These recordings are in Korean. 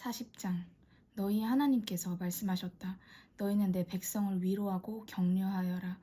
40장 너희 하나님께서 말씀하셨다. 너희는 내 백성을 위로하고 격려하여라.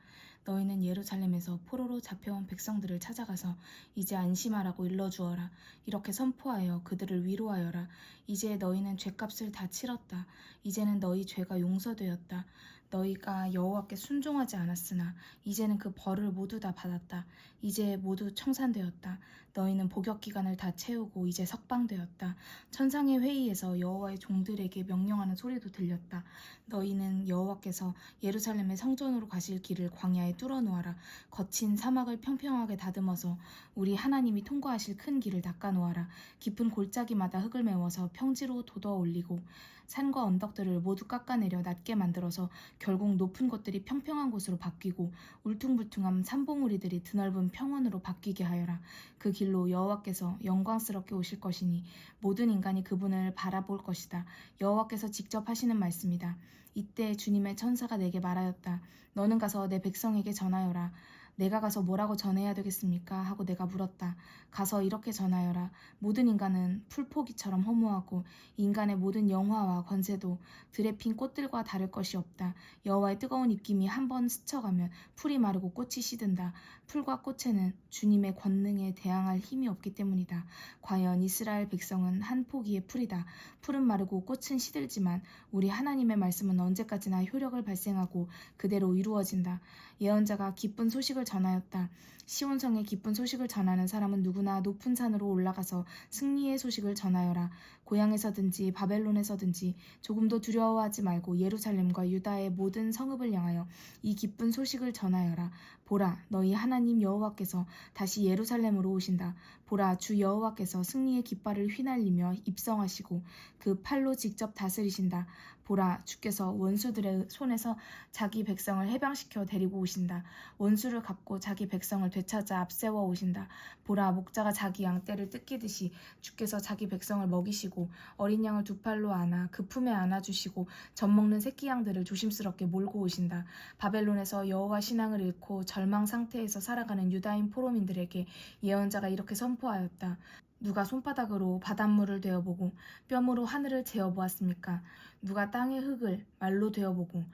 너희는 예루살렘에서 포로로 잡혀온 백성들을 찾아가서 이제 안심하라고 일러주어라. 이렇게 선포하여 그들을 위로하여라. 이제 너희는 죄값을 다 치렀다. 이제는 너희 죄가 용서되었다. 너희가 여호와께 순종하지 않았으나 이제는 그 벌을 모두 다 받았다. 이제 모두 청산되었다. 너희는 복역 기간을 다 채우고 이제 석방되었다. 천상의 회의에서 여호와의 종들에게 명령하는 소리도 들렸다. 너희는 여호와께서 예루살렘의 성전으로 가실 길을 광야에 뚫어 놓아라. 거친 사막을 평평하게 다듬어서 우리 하나님이 통과하실 큰 길을 닦아 놓아라. 깊은 골짜기마다 흙을 메워서 평지로 돋워 올리고 산과 언덕들을 모두 깎아내려 낮게 만들어서 결국 높은 곳들이 평평한 곳으로 바뀌고 울퉁불퉁한 산봉우리들이 드넓은 평원으로 바뀌게 하여라. 그 길로 여호와께서 영광스럽게 오실 것이니 모든 인간이 그분을 바라볼 것이다. 여호와께서 직접 하시는 말씀이다. 이때 주님의 천사가 내게 말하였다. 너는 가서 내 백성에게 전하여라. 내가 가서 뭐라고 전해야 되겠습니까? 하고 내가 물었다. 가서 이렇게 전하여라. 모든 인간은 풀포기처럼 허무하고 인간의 모든 영화와 권세도 들에 핀 꽃들과 다를 것이 없다. 여호와의 뜨거운 입김이 한 번 스쳐가면 풀이 마르고 꽃이 시든다. 풀과 꽃에는 주님의 권능에 대항할 힘이 없기 때문이다. 과연 이스라엘 백성은 한 포기의 풀이다. 풀은 마르고 꽃은 시들지만 우리 하나님의 말씀은 언제까지나 효력을 발생하고 그대로 이루어진다. 예언자가 기쁜 소식을 전하였다. 시온성에 기쁜 소식을 전하는 사람은 누구나 높은 산으로 올라가서 승리의 소식을 전하여라. 고향에서든지 바벨론에서든지 조금도 두려워하지 말고 예루살렘과 유다의 모든 성읍을 향하여 이 기쁜 소식을 전하여라. 보라, 너희 하나님 여호와께서 다시 예루살렘으로 오신다. 보라, 주 여호와께서 승리의 깃발을 휘날리며 입성하시고 그 팔로 직접 다스리신다. 보라, 주께서 원수들의 손에서 자기 백성을 해방시켜 데리고 오신다. 원수를 갚고 자기 백성을 되찾아 앞세워 오신다. 보라, 목자가 자기 양떼를 뜯기듯이 주께서 자기 백성을 먹이시고 어린 양을 두 팔로 안아 그 품에 안아주시고 젖 먹는 새끼 양들을 조심스럽게 몰고 오신다. 바벨론에서 여호와 신앙을 잃고 절망 상태에서 살아가는 유다인 포로민들에게 예언자가 이렇게 선 포하였다. 누가 손바닥으로 바닷물을 되어보고 뼘으로 하늘을 재어보았습니까? 누가 땅의 흙을 말로 되어보고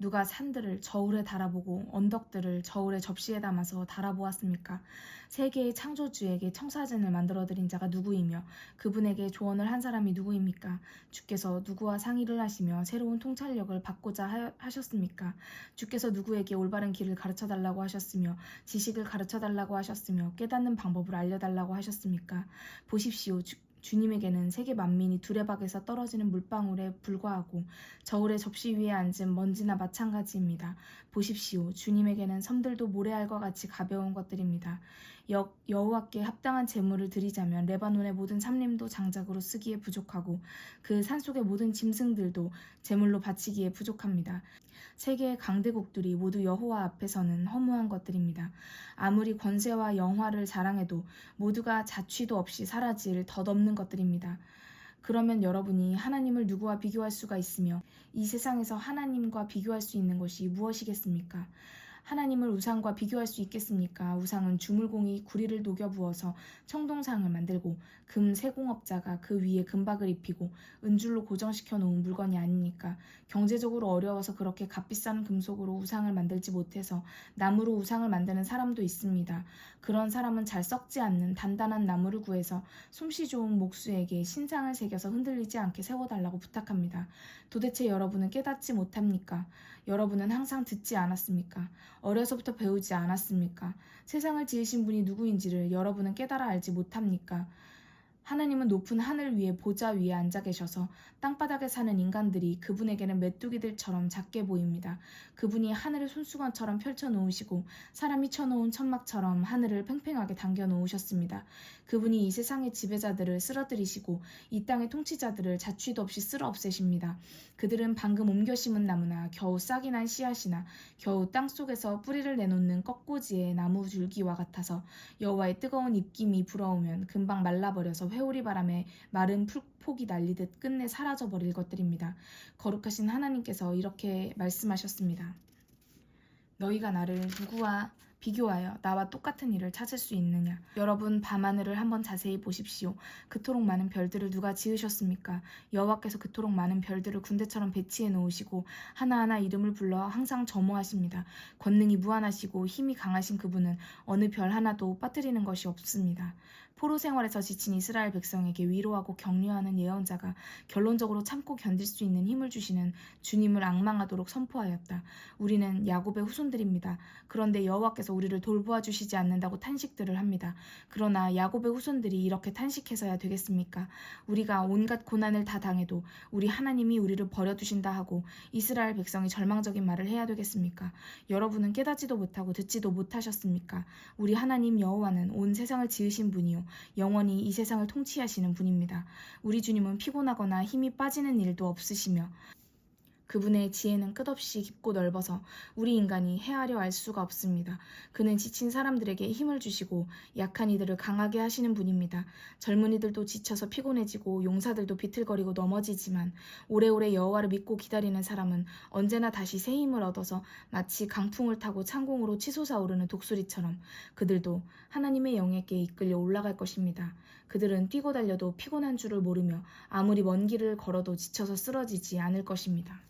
누가 산들을 저울에 달아보고 언덕들을 저울의 접시에 담아서 달아보았습니까? 세계의 창조주에게 청사진을 만들어드린 자가 누구이며 그분에게 조언을 한 사람이 누구입니까? 주께서 누구와 상의를 하시며 새로운 통찰력을 받고자 하- 하셨습니까? 주께서 누구에게 올바른 길을 가르쳐달라고 하셨으며 지식을 가르쳐달라고 하셨으며 깨닫는 방법을 알려달라고 하셨습니까? 보십시오. 주, 주님에게는 세계 만민이 두레박에서 떨어지는 물방울에 불과하고 저울의 접시 위에 앉은 먼지나 마찬가지입니다. 보십시오. 주님에게는 섬들도 모래알과 같이 가벼운 것들입니다. 여, 여호와께 합당한 제물을 드리자면 레바논의 모든 삼림도 장작으로 쓰기에 부족하고 그 산속의 모든 짐승들도 제물로 바치기에 부족합니다. 세계의 강대국들이 모두 여호와 앞에서는 허무한 것들입니다. 아무리 권세와 영화를 자랑해도 모두가 자취도 없이 사라질 덧없는 것들입니다. 그러면 여러분이 하나님을 누구와 비교할 수가 있으며 이 세상에서 하나님과 비교할 수 있는 것이 무엇이겠습니까? 하나님을 우상과 비교할 수 있겠습니까? 우상은 주물공이 구리를 녹여 부어서 청동상을 만들고 금 세공업자가 그 위에 금박을 입히고 은줄로 고정시켜 놓은 물건이 아닙니까? 경제적으로 어려워서 그렇게 값비싼 금속으로 우상을 만들지 못해서 나무로 우상을 만드는 사람도 있습니다. 그런 사람은 잘 썩지 않는 단단한 나무를 구해서 솜씨 좋은 목수에게 신상을 새겨서 흔들리지 않게 세워달라고 부탁합니다. 도대체 여러분은 깨닫지 못합니까? 여러분은 항상 듣지 않았습니까? 어려서부터 배우지 않았습니까? 세상을 지으신 분이 누구인지를 여러분은 깨달아 알지 못합니까? 하나님은 높은 하늘 위에 보좌 위에 앉아 계셔서 땅바닥에 사는 인간들이 그분에게는 메뚜기들처럼 작게 보입니다. 그분이 하늘을 손수건처럼 펼쳐 놓으시고 사람이 쳐놓은 천막처럼 하늘을 팽팽하게 당겨 놓으셨습니다. 그분이 이 세상의 지배자들을 쓰러뜨리시고 이 땅의 통치자들을 자취도 없이 쓸어 없애십니다. 그들은 방금 옮겨 심은 나무나 겨우 싹이 난 씨앗이나 겨우 땅 속에서 뿌리를 내놓는 꺾꽂이의 나무 줄기와 같아서 여호와의 뜨거운 입김이 불어오면 금방 말라버려서 회오리 바람에 마른 풀폭이 날리듯 끝내 사라져 버릴 것들입니다. 거룩하신 하나님께서 이렇게 말씀하셨습니다. 너희가 나를 누구와 비교하여 나와 똑같은 일을 찾을 수 있느냐? 여러분 밤하늘을 한번 자세히 보십시오. 그토록 많은 별들을 누가 지으셨습니까? 여호와께서 그토록 많은 별들을 군대처럼 배치해 놓으시고 하나하나 이름을 불러 항상 점호하십니다. 권능이 무한하시고 힘이 강하신 그분은 어느 별 하나도 빠뜨리는 것이 없습니다. 포로 생활에서 지친 이스라엘 백성에게 위로하고 격려하는 예언자가 결론적으로 참고 견딜 수 있는 힘을 주시는 주님을 악망하도록 선포하였다. 우리는 야곱의 후손들입니다. 그런데 여호와께서 우리를 돌보아 주시지 않는다고 탄식들을 합니다. 그러나 야곱의 후손들이 이렇게 탄식해서야 되겠습니까? 우리가 온갖 고난을 다 당해도 우리 하나님이 우리를 버려 두신다 하고 이스라엘 백성이 절망적인 말을 해야 되겠습니까? 여러분은 깨닫지도 못하고 듣지도 못하셨습니까? 우리 하나님 여호와는 온 세상을 지으신 분이요 영원히 이 세상을 통치하시는 분입니다. 우리 주님은 피곤하거나 힘이 빠지는 일도 없으시며 그분의 지혜는 끝없이 깊고 넓어서 우리 인간이 헤아려 알 수가 없습니다. 그는 지친 사람들에게 힘을 주시고 약한 이들을 강하게 하시는 분입니다. 젊은이들도 지쳐서 피곤해지고 용사들도 비틀거리고 넘어지지만 오래오래 여호와를 믿고 기다리는 사람은 언제나 다시 새 힘을 얻어서 마치 강풍을 타고 창공으로 치솟아오르는 독수리처럼 그들도 하나님의 영에게 이끌려 올라갈 것입니다. 그들은 뛰고 달려도 피곤한 줄을 모르며 아무리 먼 길을 걸어도 지쳐서 쓰러지지 않을 것입니다.